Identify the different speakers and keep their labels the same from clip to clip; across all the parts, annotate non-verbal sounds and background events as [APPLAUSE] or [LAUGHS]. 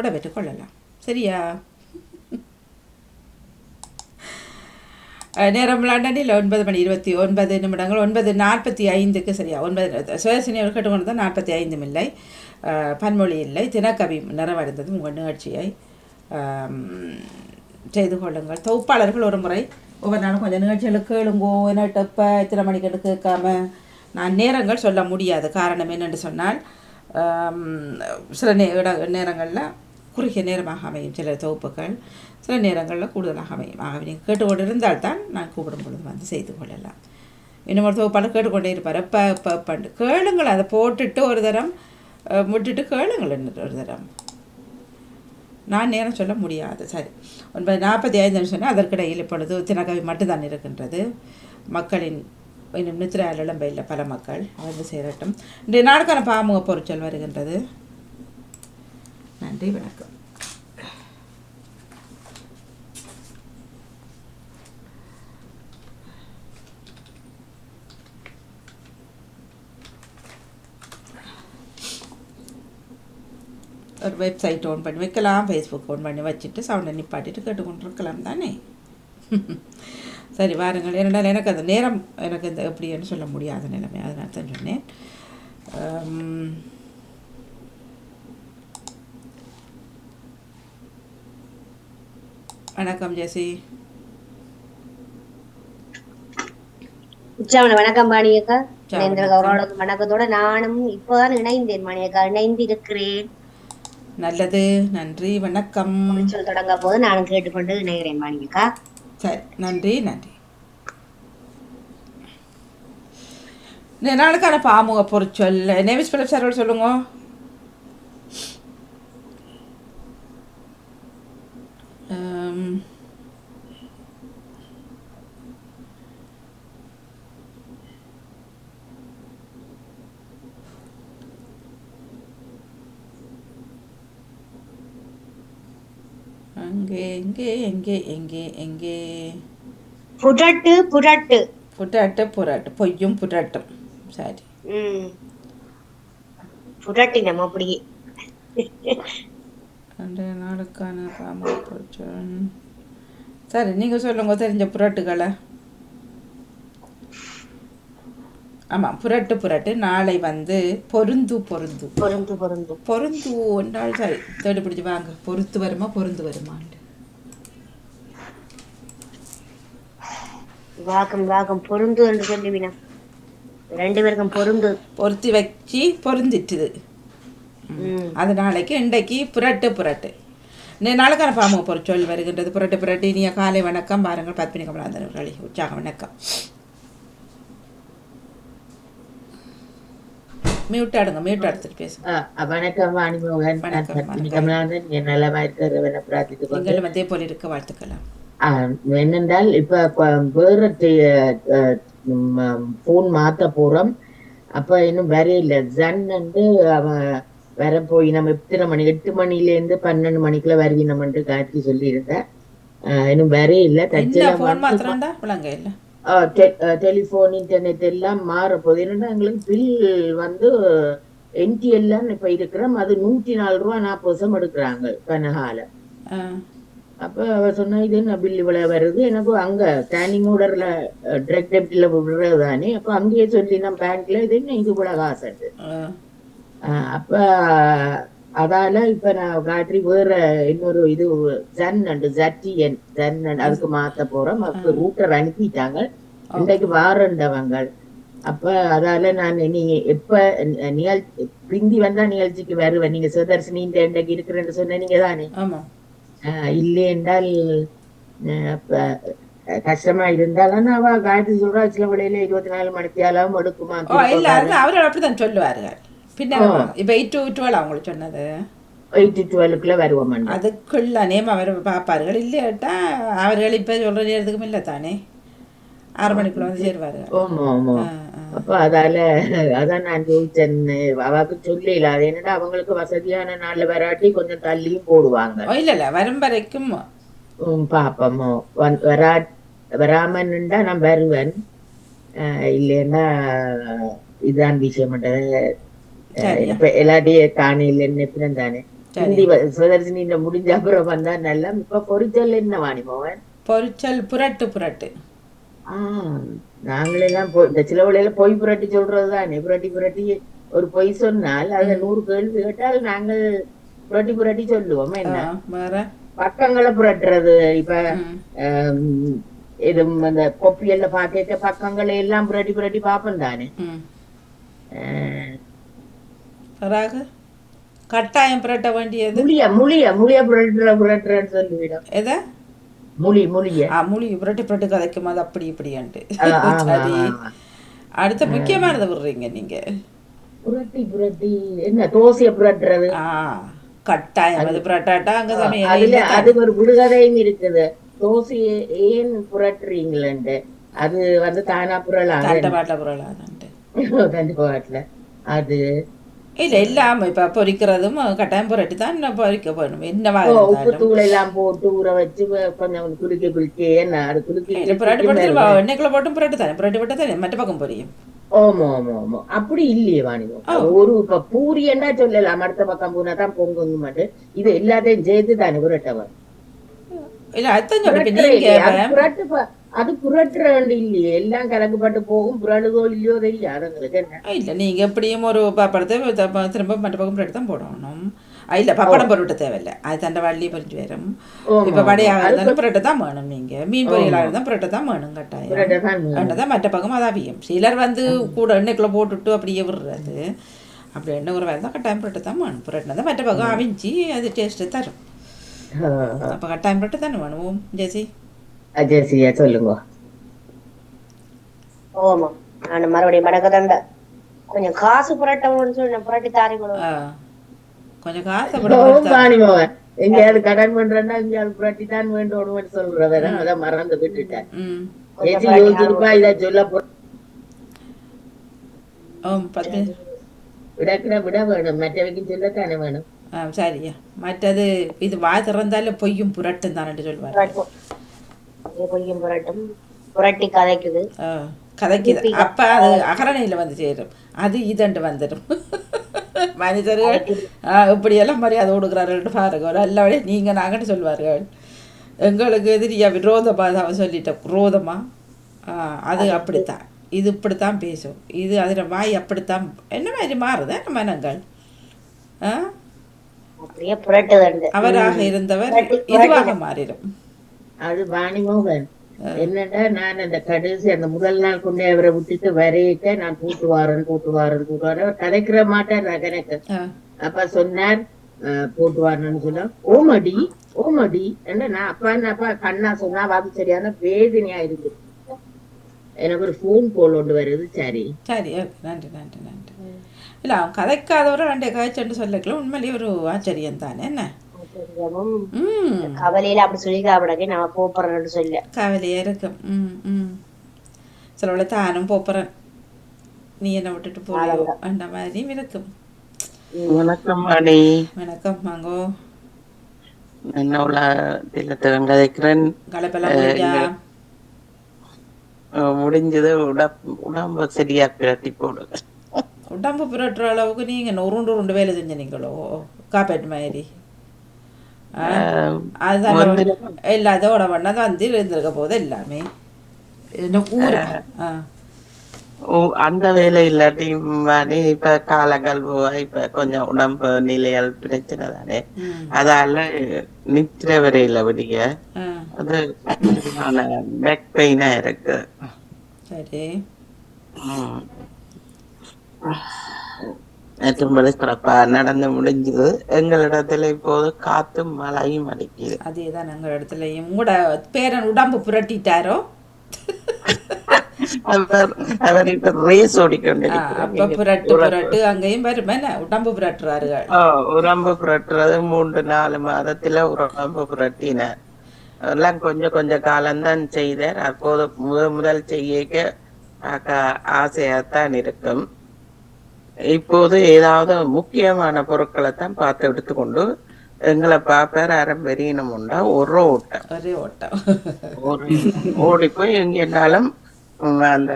Speaker 1: விடைபெற்றுக் கொள்ளலாம் சரியா? நேரம் லண்டனில் ஒன்பது மணி இருபத்தி ஒன்பது நிமிடங்கள் ஒன்பது நாற்பத்தி ஐந்துக்கு சரியா? ஒன்பது சுயசினி அவர் கேட்டுக்கொண்டு தான் நாற்பத்தி ஐந்தும் இல்லை. பன்மொழி இல்லை. தினக்கவி நிறைவடைந்ததும் உங்கள் நிகழ்ச்சியை செய்து கொள்ளுங்கள். தொகுப்பாளர்கள் ஒரு முறை ஒவ்வொரு நாளும் கொஞ்சம் நிகழ்ச்சிகளுக்கு கேளுங்கோ என்னட்டு எப்போ இத்தனை மணிக்கு கேட்காம நான் நேரங்கள் சொல்ல முடியாது. காரணம் என்னென்று சொன்னால் சில நே இட நேரங்களில் குறுகிய நேரமாக அமையும். சில தொகுப்புகள் சில நேரங்களில் கூடுதலாக அமையும். ஆகவே நீங்கள் கேட்டுக்கொண்டு இருந்தால்தான் நான் கூப்பிடும் பொழுது வந்து செய்து கொள்ளலாம். இன்னும் ஒரு தொகுப்பாளர் கேட்டுக்கொண்டே இருப்பார். இப்போ இப்போ பண்டு கேளுங்கள். அதை போட்டுட்டு ஒரு தரம் முட்டுட்டு கேளுங்கள் ஒரு தரம். நான் நேரம் சொல்ல முடியாது. சரி. ஒன்பது நாற்பத்தி ஐந்துன்னு சொன்னால் அதற்கிடையில் இப்பொழுது தினகவி மட்டும்தான் இருக்கின்றது. மக்களின் இன்னும் நித்திரையால் இளம்பையில் பல மக்கள். வந்து சேரட்டும். இன்றைய நாளுக்கான பாமுக பொருட்கள் வருகின்றது. நன்றி வணக்கம். ஒரு வெப்சைட் ஓன் பண்ணி வைக்கலாம் ஃபேஸ்புக் ஓன் பண்ணி வச்சுட்டு சவுண்டை நிப்பாட்டிட்டு கேட்டுக்கொண்டு இருக்கலாம் தானே? [LAUGHS] சரி வாருங்கள். ஏனென்றால் எனக்கு அந்த நேரம் எனக்கு இந்த எப்படின்னு சொல்ல முடியாத நிலைமை. அதனால தான் சொன்னேன். வணக்கம் ஜெசி.
Speaker 2: உச்சாமணி வணக்கம் மாணியக்கா. அவரோட வணக்கத்தோட நானும் இப்போதான் இணைந்தேன் மாணியக்கா. இணைந்து இருக்கிறேன்
Speaker 1: நல்லது நன்றி வணக்கம்.
Speaker 2: சொல் தொடங்க போது நானும் கேட்டுக்கொண்டு இணைகிறேன் மாணியக்கா
Speaker 1: சரி நன்றி நன்றி. நாளுக்கான பாமுக பொருட்சொல் நேவிஸ் பிலிப் சார் சொல்லுங்க. ஆம். அங்கே எங்கே எங்கே எங்கே எங்கே?
Speaker 2: புரட்டு புரட்டு.
Speaker 1: புரட்டு புரட்டு. பொய்யும் புரட்டும். சரி.
Speaker 2: உம் புரட்டி நம்ம அப்படியே.
Speaker 1: ரெண்டு நாளுக்கான பாம்பு சரி நீங்கள் சொல்லுங்க தெரிஞ்ச புரட்டுகளை. ஆமாம் புரட்டு புரட்டு. நாளை வந்து பொருந்து பொருந்து.
Speaker 2: பொருந்து பொருந்து.
Speaker 1: பொருந்து என்றால் சரி தேடி பிடிச்சி வாங்க. பொறுத்து வருமா பொருந்து வருமான்ட்டு
Speaker 2: வாக்கம் வாக்கம் பொருந்து என்று சொல்லுவினா ரெண்டு பேருக்கும் பொருந்து.
Speaker 1: பொருத்தி வச்சு பொருந்திட்டுது. அது நாளைக்கு இன்றைக்கு புரட்டு புரட்டு. நாளுக்கான பாம்பு பொருட்சொல் வருகின்றது. புரட்டு புரட்டு. இனிய காலை வணக்கம். பாருங்கள் பத்மினி கமலாந்தன் உற்சாக வணக்கம். மியூட் ஆடுங்க மியூட் எடுத்துட்டு பேசுங்க
Speaker 3: வணக்கம் வாணிமோகன் என் நலமா இருக்கிறவனை
Speaker 1: நீங்களும் அதே போல இருக்க வாழ்த்துக்கலாம்
Speaker 3: என்னென்றால் இப்ப வேற போன் மாத்த போறோம். அப்ப இன்னும் வரையில ஜன் வந்து அவன் வர போய் நம்ம எத்தனை மணி எட்டு மணில இருந்து பன்னெண்டு மணிக்குள்ள வருவினம்னு காட்டி சொல்லியிருந்தேன் இன்னும் வரையில
Speaker 1: என்ன
Speaker 3: டெலிஃபோன் இன்டர்நெட் எல்லாம் மாற போகுது என்னன்னா எங்களுக்கு பில் வந்து என்டி எல்லாம் இப்ப இருக்கிறோம் அது நூற்றி நாலு ரூபா நாற்பது வருஷம் எடுக்கிறாங்க கனகால. அப்ப அவ சொன்னா இது என்ன பில் இவ்வளவு வருது? எனக்கு அங்க ஸ்டாண்டிங் ஆர்டர்ல டிரெக்ட் டெபிட்ல விடுறது தானே அப்ப அங்கேயே சொல்லி நான் பேங்க்ல இது என்ன? இது இவ்வளவு காசு அப்ப அதால இப்ப நான் காட்டி வேற இன்னொரு இது ஜன் அண்ட் ஜட்டிஎன் ஜன் அதுக்கு மாத்த போறோம். அப்ப ரூட்டர் அனுப்பிட்டாங்க. இன்றைக்கு வாரண்டவங்க அப்ப அதால நான் நீ எப்ப நி- நிகழ்ச்சி பிந்தி வந்தா நிகழ்ச்சிக்கு வருவேன். நீங்க சுதர்ஷினி இந்த இன்றைக்கு இருக்கிறேன்னு சொன்ன நீங்க தானே? இல்லை என்றால் கஷ்டமா இருந்தாலும் அவ காயத்ரி சொல்றா. சில விடையில இருபத்தி நாலு மணித்தியாலும் எடுக்குமா?
Speaker 1: அவர்கள் அப்படித்தான் சொல்லுவார்கள் பின்ன இப்ப எயிட் டு டுவெல் அவங்களுக்கு சொன்னது?
Speaker 3: எயிட் டுவெல்லுக்குள்ள வருவோம்
Speaker 1: அதுக்குள்ள நேம் அவர் பார்ப்பார்கள் இல்லையாட்டா அவர்கள் இப்ப சொல்ற நேரத்துக்கும் இல்லை தானே? ஆறு மணிக்குள்ள வந்து சேருவார்கள்.
Speaker 3: ஆமா ஆமா. அப்ப அதால அதான் நான் யோசிச்சேன். அவாக்கு சொல்லல அது என்னடா அவங்களுக்கு வசதியான நாள்ல வராட்டி கொஞ்சம் தள்ளியும் போடுவாங்க.
Speaker 1: இல்ல இல்ல வரும் வரைக்கும்.
Speaker 3: பாப்போமோ. வரா வராமன்னுண்டா நான் வருவேன். இல்லைன்னா இதுதான் விஷயம். இப்ப எல்லாத்தையும் காணையில் நினைப்பினம் தானே. ஹிந்தி சுதர்சினி முடிஞ்ச அப்புறம் வந்தா நல்லா இப்ப பொரிச்சல் என்ன வாணி போவன்?
Speaker 1: பொரிச்சல் புரட்டு புரட்டு.
Speaker 3: நாங்களெல்லாம் இந்த சில வழியில பொய் புரட்டி சொல்றதுதானே. புரட்டி புரட்டி ஒரு பொய் சொன்னால் அதுல நூறு கேள்வி கேட்டால் நாங்கள் புரட்டி புரட்டி சொல்லுவோம். என்ன? பக்கங்களை புரட்டுறது. இப்ப இது அந்த கொப்பியல்ல பாக்க பக்கங்களை எல்லாம் புரட்டி புரட்டி பாப்போம் தானே.
Speaker 1: பிறகு? கட்டாயம் புரட்ட வேண்டியது?
Speaker 3: முழிய முழிய முழிய புரட்டுற புரட்டுறன்னு சொல்லிவிடும்.
Speaker 1: எதை?
Speaker 3: முழி முழிய.
Speaker 1: ஆ மூலி புரட்டி புரட்டு கதைக்கும் அது அப்படி இப்படியான்ட்டு. சரி. அடுத்த முக்கியமானதை விடுறீங்க நீங்க.
Speaker 3: புரட்டி புரட்டி என்ன தோசைய புரட்டுறது?
Speaker 1: ஆ கட்டாயம் அது புரட்டாட்டா? அங்க
Speaker 3: அதுல
Speaker 1: சமையல்
Speaker 3: அது ஒரு விடுகதையும் இருக்குது. தோசையை ஏன் புரட்டுறீங்களேன்ட்டு. அது வந்து தானா
Speaker 1: தட்டை பாட்டில் புரளாதான்ட்டு
Speaker 3: கண்டிப்பாட்டுல அது
Speaker 1: இல்ல இல்லாம இப்ப பொரிக்கிறதும் கட்டாயம் புரட்டி தான் பொரிக்க போகணும் என்னவா
Speaker 3: உப்பு தூள் எல்லாம் போட்டு ஊற வச்சு கொஞ்சம் குலுக்கி குலுக்கி என்ன அது
Speaker 1: இல்ல, புரட்டு போட்டு எண்ணெய்க்குள்ள போட்டும் புரட்டு தானே புரட்டு போட்டு தானே மற்ற பக்கம் பொரியும்
Speaker 3: ஆமா ஆமா ஆமா அப்படி இல்லையே வாணிகம் ஒரு இப்ப பூரி என்ன சொல்லலாம் அடுத்த பக்கம் போனா தான் பொங்குங்க மாட்டு இது எல்லாத்தையும் சேர்த்து தானே புரட்டவன்
Speaker 1: இல்ல அதான் சொல்றேன்
Speaker 3: இல்லையே. அது புரட்டு ப- அது புரட்டுற வேண்டி இல்லையே. எல்லாம் கலக்கப்பட்டு போகும் புரளுதோ இல்லையோ தெரியும் அதுங்களுக்கு என்ன?
Speaker 1: இல்ல நீங்க எப்படியும் ஒரு பப்படத்தை திரும்ப மற்ற பக்கம் புரட்டு தான் போடணும். இல்ல பப்படம் பொருட்டு தேவையில்லை. அது தண்டை வள்ளி பொரிஞ்சு வரும். இப்ப வடையாக
Speaker 3: அது
Speaker 1: இருந்தாலும் புரட்டு தான் வேணும் நீங்க. மீன் பொரியலாக இருந்தால் புரட்டு தான் வேணும் கட்டாயம். அண்ணதான் மற்ற பக்கம் அதாவியம் சிலர் வந்து கூட எண்ணெய்க்குள்ள போட்டுட்டு அப்படியே விடுறது. அப்படி எண்ணெய் ஒரு வேலை தான் கட்டாயம் புரட்டு தான் வேணும். புரட்டினா தான் மற்ற பக்கம் அவிஞ்சி அது டேஸ்ட்டு தரும். அப்போ கட்டாயம் புரட்டு தானே வேணும் ஜெசி?
Speaker 3: அஜயசியா சொல்லுங்க.
Speaker 2: ஓமா நான் மறுபடியும் மடக்கதண்ட கொஞ்சம் காசு புரட்டணும்னு சொல்லி புரட்டி தாரி.
Speaker 1: கொஞ்சம் காசை
Speaker 3: எங்கேயாவது கடன் பண்றேன்னா எங்கேயாவது புரட்டி தான் வேண்டும்னு சொல்றவன் அதை மறந்து விட்டுட்டேன். யோசிச்சிருப்பா இதை சொல்ல விடக்கிட விட வேணும். மற்றவைக்கு சொல்லத்தானே வேணும்.
Speaker 1: ஆ சரியா மற்றது இது வாய் திறந்தாலும் பொய்யும் புரட்டும் தானே
Speaker 2: அப்படியே பொய்யும் புரட்டும் புரட்டி கதைக்குது.
Speaker 1: கதைக்குது. அப்ப அது அகரணையில வந்து சேரும். அது இதண்டு வந்துடும் [LAUGHS] மனிதர்கள் ஆ, இப்படியெல்லாம் மரியாதை கொடுக்குறார்கள். பாருங்க ஒரு நல்ல வழி. நீங்க நாங்கன்னு சொல்வார்கள். எங்களுக்கு எதிரியா விரோதமா அவன் சொல்லிட்ட குரோதமா அது அப்படித்தான். இது இப்படித்தான் பேசும். இது அதில் வாய் அப்படித்தான். என்ன மாதிரி மாறுதா? மனங்கள்? அவராக இருந்தவர் இதுவாக மாறிடும்.
Speaker 3: அது வாணிமோகன் என்னடா நான் அந்த கடைசி அந்த முதல் நாள் கொண்டே அவரை விட்டுட்டு வரையிட்ட நான் கூட்டு வாரன் கூட்டு வாரன் கூட்டு வாரன். அவர் கதைக்கிற மாட்டார்
Speaker 1: ஆ.
Speaker 3: அப்ப சொன்னார் போட்டு வரணும்னு சொன்னா ஓமடி ஓமடி. என்ன நான் அப்பா என்ன அப்பா கண்ணா சொன்னா அது சரியான வேதனையா இருக்கு. எனக்கு ஒரு ஃபோன் கால் ஒன்று வருது சரி.
Speaker 1: சரி நன்றி நன்றி நன்றி. இல்லை அவன் கதைக்காதவரை ரெண்டே காய்ச்சல்னு சொல்லக்கலாம் உண்மையிலேயே ஒரு ஆச்சரியம் தானே என்ன?
Speaker 2: கொஞ்சமும் கவலையில அப்படி சொல்லி காப்பிடக்கு நம்ம போறோம்னு சொல்ல
Speaker 1: கவலையாக இருக்கும் ம் ம். சிலவளை தானும் போப்புறேன். நீ என்னை விட்டுட்டு போறியோ அந்த மாதிரியும் இருக்கும்.
Speaker 4: வணக்கம் மணி.
Speaker 1: வணக்கம் மாங்கோ.
Speaker 4: என்ன உள்ள
Speaker 1: களைப்பெல்லாம் முடிஞ்சா?
Speaker 4: அஹ் முடிஞ்சது உடம்பு உடம்ப சரியா பிரட்டி போடுங்க
Speaker 1: உடம்பு புரட்டுற அளவுக்கு நீங்கள் உருண்டு உருண்டு வேலை செஞ்சீங்களோ? காப்பேட் மாதிரி. இல்லை அதோட வண்ணா வந்து இருந்திருக்க போது எல்லாமே
Speaker 4: அந்த வேலை இல்லாட்டி மணி இப்ப காலங்கள் இப்ப கொஞ்சம் உடம்பு நிலையால் பிரச்சனை தானே அதால நித்திர வரையில விடிய அது பேக் பெயினா இருக்கு
Speaker 1: சரி
Speaker 4: மற்றும்படி சிறப்பா நடந்து முடிஞ்சது. எங்களிடத்துல இப்போது காத்தும் மழையும் அடிக்குது.
Speaker 1: அதே தான் எங்கள் இடத்துலையும் உங்களோட பேரன் உடம்பு புரட்டிட்டாரோ?
Speaker 4: அவர் அவர் இப்ப ரேஸ் ஓடிக்கொண்டிருக்கிறார்.
Speaker 1: அப்ப புரட்டு புரட்டு. அங்கேயும் வருமே உடம்பு புரட்டுறாருகள்.
Speaker 4: ஓ, உடம்பு புரட்டுறது மூன்று நாலு மாதத்துல உடம்பு புரட்டினார். எல்லாம் கொஞ்சம் கொஞ்சம் காலம்தான் செய்தார். அப்போது முதல் முதல் செய்ய ஆசையாத்தான் இருக்கும். இப்போது ஏதாவது முக்கியமான பொருட்களை தான் பார்த்து எடுத்துக்கொண்டு எங்களை பார்ப்பார் அறம் பெரியணும் உண்டா? ஒரு ஓட்டம்.
Speaker 1: ஒரே ஓட்டம்.
Speaker 4: ஓடி போய் எங்கேனாலும் அந்த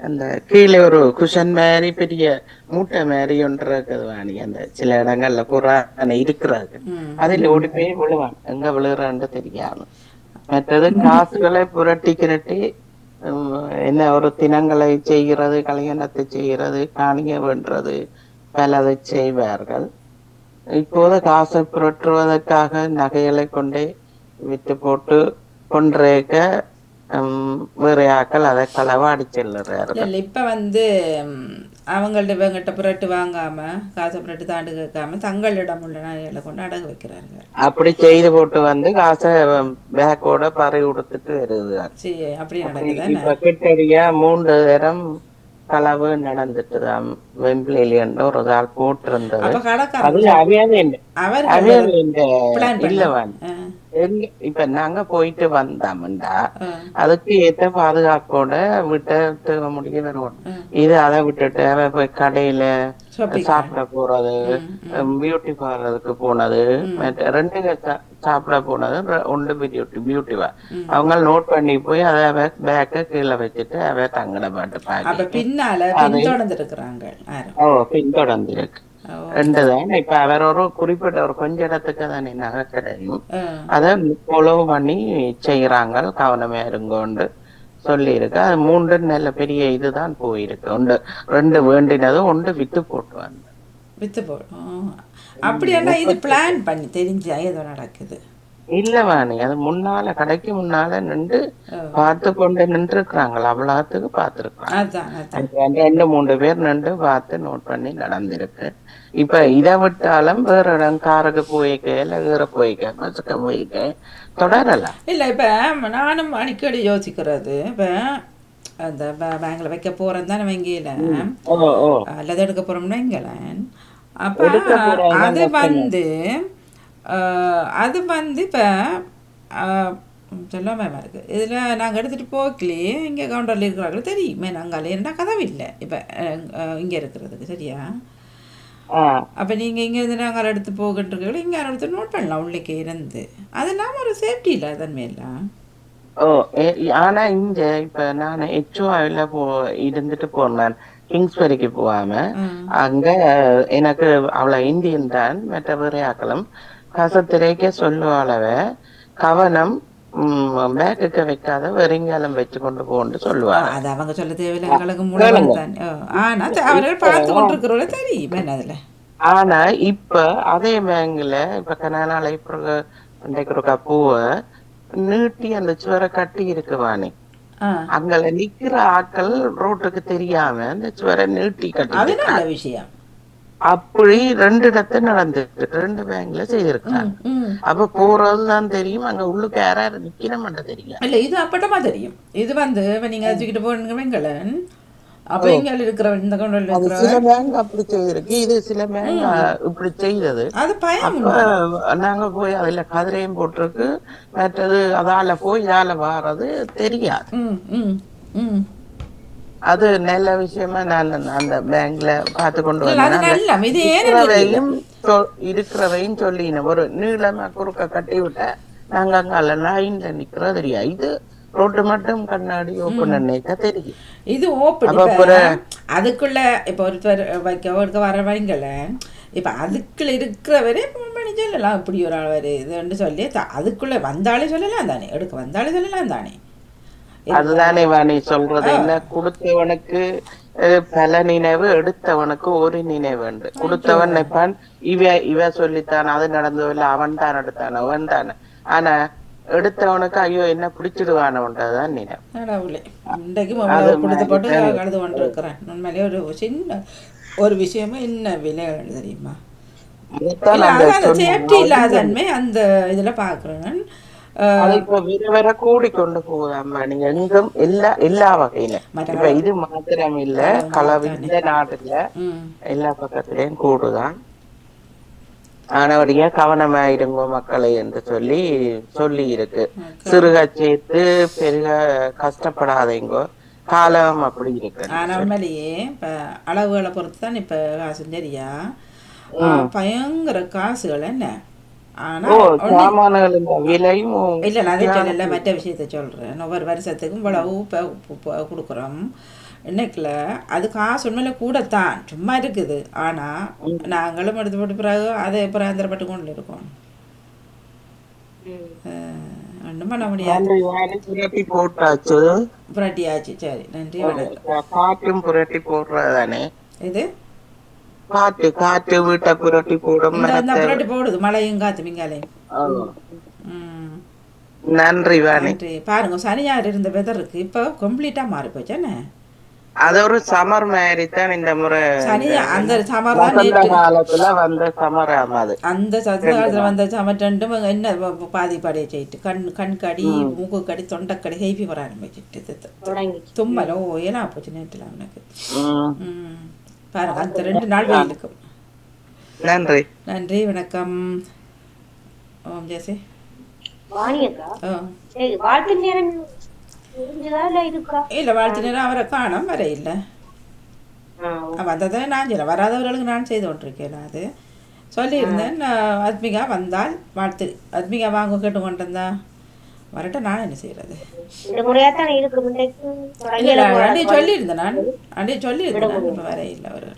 Speaker 4: அந்த கீழே ஒரு குஷன் மாதிரி பெரிய மூட்டை மாதிரி ஒன்று இருக்குது வாணி. அந்த சில இடங்கள்ல புறா இருக்கிறது
Speaker 1: ம்.
Speaker 4: அதில் ஓடி போய் விழுவான். எங்க விழுகிறான்னு தெரியாம மற்றது காசுகளை புரட்டி கிரட்டி என்ன ஒரு தினங்களை செய்கிறது கல்யாணத்தை செய்கிறது காணிய வென்றது பலதை செய்வார்கள். இப்போது காசை புரட்டுவதற்காக நகைகளை கொண்டே விட்டு போட்டு கொன்றேக்க உம், வேற ஆக்கள் அதை களவாடி செல்லுறார்கள்
Speaker 1: இல்லை இப்போ வந்து அவங்கள்ட்ட இவங்கள்ட்ட புரட்டு வாங்காம காசை புரட்டு தாண்டு கேட்காம தங்களிடம் உள்ள நகைகளை கொண்டு அடகு வைக்கிறார்கள்.
Speaker 4: அப்படி செய்து போட்டு வந்து காசை பேக்கோட பறி கொடுத்துட்டு வருது.
Speaker 1: அப்படி நடக்குதானே
Speaker 4: இப்ப கிட்டடியா மூன்று தரம் களவு நடந்துட்டுதான் வெம்பிளில ஒரு ஆள் போட்டிருந்தது அது
Speaker 1: பிளான்
Speaker 4: இல்லவான் இப்ப நாங்க போயிட்டு வந்தோம்டா அதுக்கு ஏத்த பாதுகாப்போட விட்டு முடிய வருவோம். இது அதை விட்டுட்டு போய் கடையில. சாப்பிட போறது பியூட்டி பார்லருக்கு போனது ரெண்டு சாப்பிட போனது. ஒன்று பியூட்டி பியூட்டிவா அவங்க நோட் பண்ணி போய் அதை பேக்க கீழே வச்சுட்டு அவ தங்கட பாட்டு பாக்கி
Speaker 1: பின்னால பின்தொடர்ந்து இருக்கிறாங்க யாரும்?
Speaker 4: ஓ பின்தொடர்ந்து இருக்கு
Speaker 1: ஓ,
Speaker 4: ரெண்டு தான். இப்ப அவர் ஒரு குறிப்பிட்ட ஒரு கொஞ்ச இடத்துக்கு தானே நகை கிடையும் அதை ஃபாலோ பண்ணி செய்யறாங்க கவனமா இருங்கோண்டு சொல்லி இருக்கு அது மூன்று நல்ல பெரிய இதுதான் போயிருக்கு. ஒன்று ரெண்டு வேண்டினது ஒன்று வித்து போட்டு வந்த
Speaker 1: வித்து போடும் அப்படியாண்டா இது பிளான் பண்ணி தெரிஞ்சா ஏதோ நடக்குது.
Speaker 4: இல்ல வாணி அது முன்னால கடைக்கு முன்னால நின்று பார்த்து கொண்டு நின்று இருக்கிறாங்களா அவ்வளவுத்துக்கு பார்த்துருக்காங்க ரெண்டு மூணு பேர் நின்று பார்த்து நோட் பண்ணி நடந்திருக்கு. இப்ப இதை விட்டாலும் வேற இடம் காருக்கு போய்க்க இல்ல வேற போய்க்க பஸ்ஸுக்கு போய்க்க தொடரலாம்
Speaker 1: இல்லை இப்போ நானும் அடிக்கடி யோசிக்கிறது இப்போ அந்த பேங்க்ல வைக்க போறேன் தானே வங்கியில அல்லது எடுக்க போறோம்னா இங்கலன் அப்போ அது வந்து அது வந்து இப்போ சொல்லாம இருக்கு. இதில் நாங்கள் எடுத்துகிட்டு போக்கலையே இங்கே கவுண்டரில் இருக்கிறார்கள் தெரியுமே. நாங்கள் ஏன்னா கதவு இல்லை. இப்போ இங்கே இருக்கிறதுக்கு சரியா? அப்போ நீங்கள் இங்கேருந்து நாங்கள் எடுத்து போகிட்டு இங்கே எடுத்து நோட் பண்ணலாம் உள்ளே இருந்து. அது இல்லாமல் ஒரு சேஃப்டி இல்லை அதன் மேலாம்
Speaker 4: ஓ ஆனா இங்க இப்ப நான் ஹெச்ஓல போ இருந்துட்டு போனேன் கிங்ஸ்பரிக்கு போகாம அங்க எனக்கு அவ்வளவு இந்தியன் தான் மற்ற வேற ஆக்களும் கசத்திரைக்க சொல்லுவாளவ கவனம் பேக்குக்கு வைக்காத வெறிங்காலம் வச்சு கொண்டு போன்னு சொல்லுவாங்க
Speaker 1: அது அவங்க சொல்ல தேவையில்லை. எங்களுக்கு முழுவதும் தெரியும். என்ன அதில்.
Speaker 4: ஆனா இப்ப அதே பேங்க்ல இப்ப கனால இப்ப இன்றைக்கு ஒரு பூவை நீட்டி அந்த சுவரை கட்டி இருக்குவானே அங்கல நிக்கிற ஆட்கள் ரோட்டுக்கு தெரியாம அந்த சுவரை நீட்டி கட்டி
Speaker 1: விஷயம்.
Speaker 4: அப்படி ரெண்டு இடத்துல நடந்துட்டு ரெண்டு பேங்க்ல செய்திருக்காங்க. அப்ப போறதுதான் தெரியும் அங்க உள்ளுக்கு யாராரு நிக்கிற மாட்டேன் தெரியல
Speaker 1: இல்லை இது அப்பட்டமா தெரியும். இது வந்து நீங்கள் வச்சுக்கிட்டு போடுங்க இருக்கிற இந்த
Speaker 4: சில பேங்க் அப்படி செய்திருக்கு இது சில பேங்க் இப்படி செய்தது நாங்க போய் அதுல கதிரையும் போட்டிருக்கு. மற்றது அதால போய் இதால வாரது தெரியாது. அது நல்ல விஷயமா நான் அந்த பேங்க்ல பார்த்து கொண்டு இருக்கிறவையும் இருக்கிறவையும் சொல்லின ஒரு நீளமா குறுக்க கட்டி விட்ட நாங்க அங்க லைன்ல நிக்கிறோம் தெரியாது இது ரோட்டு மட்டும் கண்ணாடி ஓப்பன் நினைக்க தெரியும்.
Speaker 1: இது ஓப்பன் அதுக்குள்ள இப்போ ஒருத்தர் வைக்க ஒருக்க வர வைங்கல இப்போ அதுக்குள்ள இருக்கிறவரே பண்ணி சொல்லலாம். இப்படி ஒரு ஆள் வருதுன்னு சொல்லி அதுக்குள்ள வந்தாலே சொல்லலாம் தானே. எடுக்க வந்தாலே சொல்லலாம் தானே.
Speaker 4: அதுதானே வாணி சொல்றது என்ன? கொடுத்தவனுக்கு பல நினைவு எடுத்தவனுக்கு ஒரு நினைவு உண்டு. கொடுத்தவன் நினைப்பான் இவ இவ சொல்லித்தான் அது நடந்ததில்ல அவன் தான் எடுத்தான் அவன் தானே. ஆனா எடுத்தவனுக்கு ஐயோ என்ன பிடிச்சிடுவானவன்றதுதான் நினைவு
Speaker 1: ஒரு சின்ன ஒரு விஷயமா என்ன விலை தெரியுமா? சேஃப்டி இல்லாதன்மை அந்த இதுல பாக்குறேன்
Speaker 4: கூடிக்கொண்டு போகாம நீங்க எங்கும் எல்லா எல்லா வகையில இப்ப இது மாத்திரம் இல்ல களவு இந்த நாட்டுல எல்லா பக்கத்திலயும் கூடுதான். ஆனவடியா கவனமா இருங்க மக்களை என்று சொல்லி சொல்லி இருக்கு சிறுக சேர்த்து பெருக கஷ்டப்படாதீங்கோ. காலம் அப்படி இருக்கு
Speaker 1: ஆனா உண்மையிலேயே இப்ப அளவுகளை பொறுத்து தான் இப்ப காசு சரியா பயங்கர காசுகள் என்ன? ஆனா இல்ல நான் மற்ற விஷயத்தை சொல்றேன். ஒவ்வொரு வருஷத்துக்கும் இவ்வளவு கொடுக்குறோம். இன்னைக்குல அது காசு உண்மையில கூடத்தான். சும்மா இருக்குது. ஆனால் நாங்களும் எடுத்து போட்டு பிறகு அதை பிராந்திரப்பட்டு கொண்டு இருக்கோம். ஒன்றும் பண்ண முடியாது.
Speaker 4: போட்டாச்சு?
Speaker 1: புரட்டியாச்சு. சரி நன்றி
Speaker 4: காற்றும் புரட்டி போடுறதானே?
Speaker 1: இது
Speaker 4: காற்று காற்று வீட்டை புரட்டி போடும்
Speaker 1: புரட்டி போடுது. மழையும் காத்து மிங்காலையும்
Speaker 4: நன்றி
Speaker 1: நன்றி. பாருங்க சனி ஞாயிறு இருந்த வெதருக்கு இப்போ கம்ப்ளீட்டாக மாறி போச்சானே
Speaker 4: அது ஒரு சமர் மாதிரி தான் இந்த முறை
Speaker 1: அந்த சமர்
Speaker 4: காலத்துல வந்த சமரம் அது.
Speaker 1: அந்த சதுர காலத்தில் வந்த சமர் ரெண்டும் என்ன பாதிப்படைய செய்யிட்டு கண் கண் கடி மூக்கு கடி தொண்டைக்கடி ஹெய்பி வர ஆரம்பிச்சிட்டு தும்மலோ ஏன்னா போச்சு நேற்றுல அவனுக்கு. பாருங்க அந்த ரெண்டு நாள் வெயிலுக்கும்
Speaker 4: நன்றி.
Speaker 1: நன்றி வணக்கம். ஓம் ஜெயசி.
Speaker 2: சரி வாழ்த்து நேரம் இல்ல
Speaker 1: வாழ்த்து நேரம் அவரை காணோம் வர இல்லை வந்ததை நான் சொல்ல வராதவர்களுக்கு நான் செய்து கொண்டிருக்கேன் அது சொல்லியிருந்தேன் அத்மிகா வந்தால் வாழ்த்து அத்மிகா வாங்க கேட்டு கொண்டு வந்தா வரட்டும் நான் என்ன செய்யறது அண்டி சொல்லியிருந்தேன் நான் அண்டி சொல்லியிருந்தேன் நான் இப்போ வர இல்லை அவர்.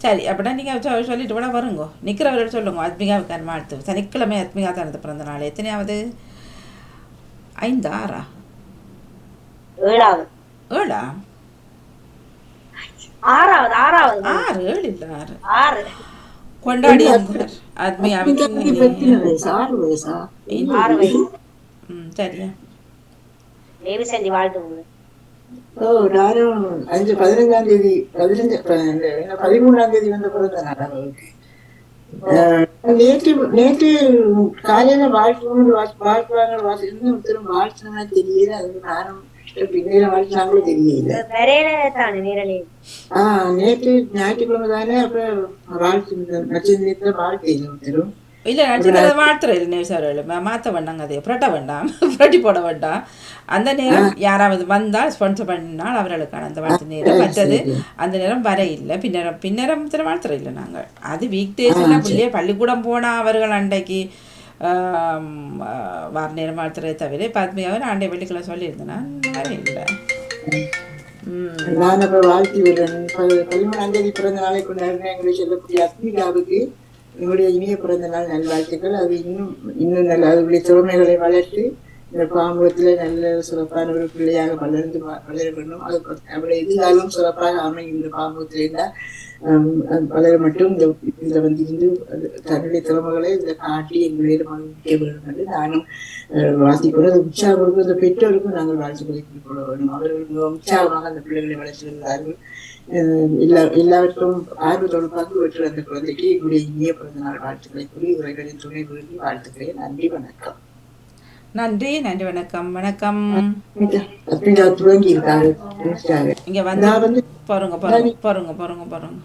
Speaker 1: சரி அப்படின்னா நீங்கள் சொல்லிட்டு கூட வருங்கோ நிற்கிறவர்கள் சொல்லுங்க அத்மிகாவுக்கு வாழ்த்து சனிக்கிழமை அத்மிகா தனது பிறந்த நாள் எத்தனையாவது ஐந்து ஆறா
Speaker 2: ஏழாவது
Speaker 1: ஏழா
Speaker 2: ஆறாவது ஆறாவது
Speaker 1: ஆறு ஏழு இல்லை ஆறு
Speaker 2: ஆறு
Speaker 1: கொண்டாடி இருந்தார் அத்மிகாவுக்கு
Speaker 5: ஆறு வயசா
Speaker 2: ஆறு வயசு
Speaker 1: ம் சரியா
Speaker 2: தேவி செஞ்சு வாழ்த்து
Speaker 5: ஓ நானும் அஞ்சு பதினஞ்சாம் தேதி பதினஞ்சு பதிமூணாம் தேதி வந்து பிறந்த நாள் அவளுக்கு அஹ், நேற்று நேற்று காலையில வாழ்க்கை வாழ்வாங்க வாசி இன்னும் ஒருத்தரும் வாழ்த்துனா தெரியல அது நானும் பின்னையில வாழ்த்துனாங்களும் தெரியல
Speaker 2: வரையில தானே நேரலே
Speaker 5: ஆஹ் நேற்று ஞாயிற்றுக்கிழமை தானே அப்புறம்
Speaker 1: இல்லை நட்சத்திர வாழ்த்துற இல்லை நேசார்கள் மாற்ற வேண்டாங்க அதை புரட்ட வேண்டாம் புரட்டி போட வேண்டாம் அந்த நேரம் யாராவது வந்தால் ஸ்பான்சர் பண்ணினால் அவர்களுக்கான அந்த வாழ்த்து நேரம் மற்றது அந்த நேரம் வர இல்லை பின்னரம் பின்னரத்தில் வாழ்த்துற இல்லை நாங்கள் அது வீக் டேஸில் பிள்ளைய பள்ளிக்கூடம் போனால் அவர்கள் அன்றைக்கு வார நேரம் வாழ்த்துறதை தவிர பத்மியாவை நான் அண்டை வெள்ளிக்கிழமை சொல்லியிருந்தேன் நான் வர இல்லை
Speaker 5: நான் அப்ப வாழ்த்தி விடுறேன் பதிமூணாம் தேதி பிறந்த நாளை கொண்டாடுறேன் எங்களை சொல்லக்கூடிய அத்மிகாவுக்கு உங்களுடைய இனிய பிறந்த நாள் நல்வாழ்த்துக்கள். அது இன்னும் இன்னும் நல்ல அதனுடைய திறமைகளை வளர்த்து இந்த பாம்பகத்துல நல்ல சிறப்பான ஒரு பிள்ளையாக வளர்ந்து வளர வேண்டும். அது அவருடைய எதிர்காலம் சிறப்பாக அமையும் இந்த பாம்பகத்துல இருந்தால் வளர மட்டும் இந்த இதுல வந்து இருந்து அது தன்னுடைய திறமைகளை இதில் காட்டி எங்களிடம் மகிழ்விக்க வேண்டும் என்று நானும் அஹ், வாழ்த்திக்கொண்டு அது உற்சாகம் அந்த பெற்றோருக்கும் நாங்கள் வாழ்த்து கொள்ள வேண்டும். அவர்கள் மிகவும் உற்சாகமாக அந்த பிள்ளைகளை வளர்த்து வருகிறார்கள். எல்லா எல்லாருக்கும் ஆர்வத்தோடு பங்கு பெற்று அந்த குழந்தைக்கு எங்களுடைய இனிய பிறந்த நாள் வாழ்த்துக்களை கூறி இவர்களின் துணை வேண்டி வாழ்த்துக்கிறேன் நன்றி வணக்கம்.
Speaker 1: நன்றி நன்றி வணக்கம். வணக்கம்.
Speaker 5: துவங்கி முடிச்சிட்டாரு.
Speaker 1: இங்கே
Speaker 5: வந்து
Speaker 1: பாருங்க பாருங்க பாருங்க பாருங்க பாருங்க.